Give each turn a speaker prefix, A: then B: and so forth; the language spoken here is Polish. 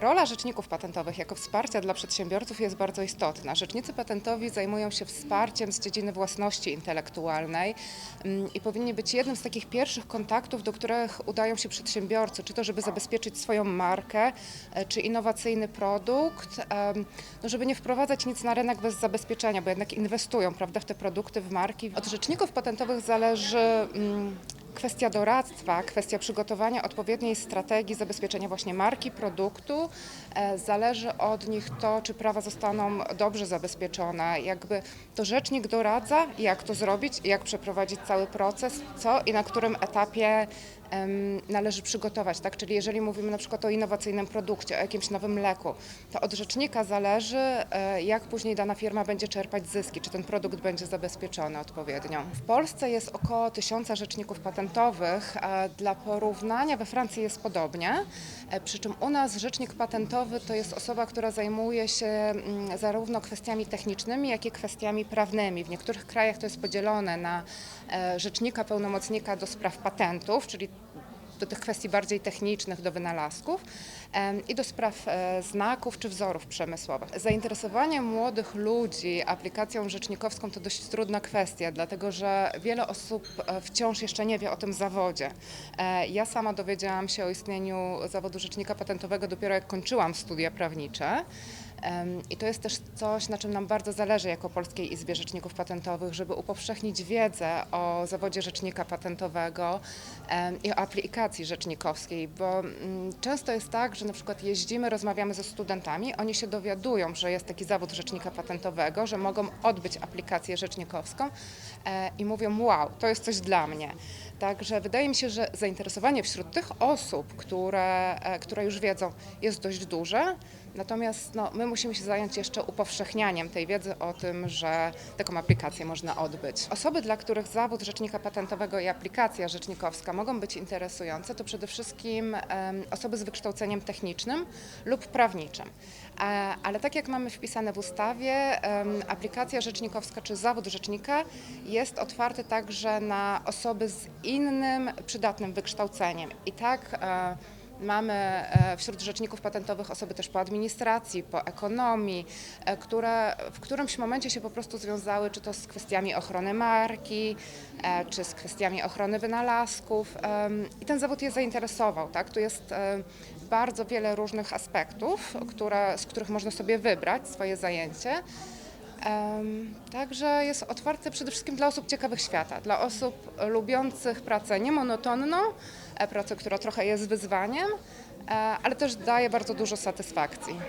A: Rola rzeczników patentowych jako wsparcia dla przedsiębiorców jest bardzo istotna. Rzecznicy patentowi zajmują się wsparciem z dziedziny własności intelektualnej mm, i powinni być jednym z takich pierwszych kontaktów, do których udają się przedsiębiorcy, czy to żeby zabezpieczyć swoją markę, e, czy innowacyjny produkt, no żeby nie wprowadzać nic na rynek bez zabezpieczenia, bo jednak inwestują prawda, w te produkty, w marki. Od rzeczników patentowych zależy mm, kwestia doradztwa, kwestia przygotowania odpowiedniej strategii zabezpieczenia właśnie marki, produktu. E, Zależy od nich to, czy prawa zostaną dobrze zabezpieczone. Jakby to rzecznik doradza, jak to zrobić, jak przeprowadzić cały proces, co i na którym etapie należy przygotować. Tak? Czyli jeżeli mówimy na przykład o innowacyjnym produkcie, o jakimś nowym leku, to od rzecznika zależy, e, jak później dana firma będzie czerpać zyski, czy ten produkt będzie zabezpieczony odpowiednio. W Polsce jest około tysiąca rzeczników patentowych. Dla porównania we Francji jest podobnie, e, przy czym u nas rzecznik patentowy to jest osoba, która zajmuje się mm, zarówno kwestiami technicznymi, jak i kwestiami prawnymi. W niektórych krajach to jest podzielone na e, rzecznika pełnomocnika do spraw patentów, czyli do tych kwestii bardziej technicznych, do wynalazków i do spraw e, znaków czy wzorów przemysłowych. Zainteresowanie młodych ludzi aplikacją rzecznikowską to dość trudna kwestia, dlatego że wiele osób e, wciąż jeszcze nie wie o tym zawodzie. E, Ja sama dowiedziałam się o istnieniu zawodu rzecznika patentowego dopiero jak kończyłam studia prawnicze. I to jest też coś, na czym nam bardzo zależy jako Polskiej Izbie Rzeczników Patentowych, żeby upowszechnić wiedzę o zawodzie rzecznika patentowego i o aplikacji rzecznikowskiej, bo mm, często jest tak, że na przykład jeździmy, rozmawiamy ze studentami, oni się dowiadują, że jest taki zawód rzecznika patentowego, że mogą odbyć aplikację rzecznikowską e, i mówią, wow, to jest coś dla mnie. Także wydaje mi się, że zainteresowanie wśród tych osób, które, e, które już wiedzą, jest dość duże. Natomiast no, my musimy się zająć jeszcze upowszechnianiem tej wiedzy o tym, że taką aplikację można odbyć. Osoby, dla których zawód rzecznika patentowego i aplikacja rzecznikowska mogą być interesujące, to przede wszystkim osoby z wykształceniem technicznym lub prawniczym. E, Ale tak jak mamy wpisane w ustawie, aplikacja rzecznikowska czy zawód rzecznika jest otwarty także na osoby z innym przydatnym wykształceniem. I tak e, Mamy e, wśród rzeczników patentowych osoby też po administracji, po ekonomii, e, które w którymś momencie się po prostu związały, czy to z kwestiami ochrony marki, czy z kwestiami ochrony wynalazków. I ten zawód je zainteresował. Tak? Tu jest bardzo wiele różnych aspektów, które, z których można sobie wybrać swoje zajęcie. Także jest otwarty przede wszystkim dla osób ciekawych świata, dla osób lubiących pracę niemonotonną, e, pracę, która trochę jest wyzwaniem, e, ale też daje bardzo dużo satysfakcji.